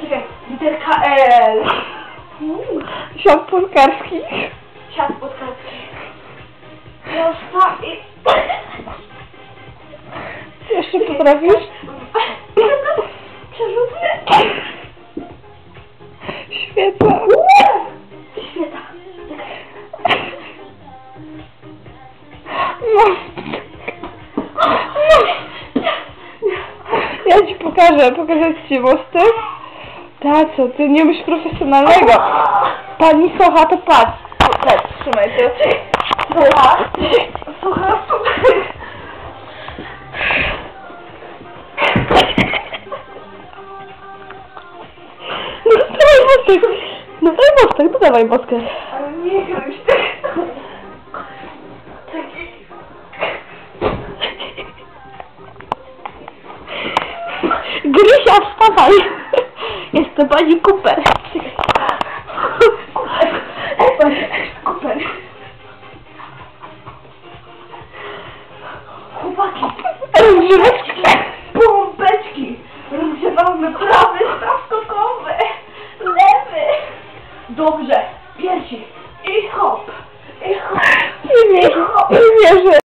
Czekaj, literka L. Siat płatkarski. Siat podkarski. Prosta i... Jeszcze potrafisz? Przerzutnie. Świeca. Świeta. No. Ja ci pokażę, pokażę ci mostek. Taco, ty nie umiesz profesjonalnego. Pani kocha, to patrz. Patrz, trzymaj to. Słuchaj. Słuchaj. No dawaj mostek. No dawaj mostek, no dawaj mostek. Ale nie gryź tak. Grysia, wstawaj. Jestem pani Cooper. Kuper. Kuper. Chłopaki. Rozgrzeweczki. Pompeczki. Rozgrzewamy prawy staw skokowy. Lewy. Dobrze. Piersi. I hop. I hop. Nie wierzę, nie wierzę.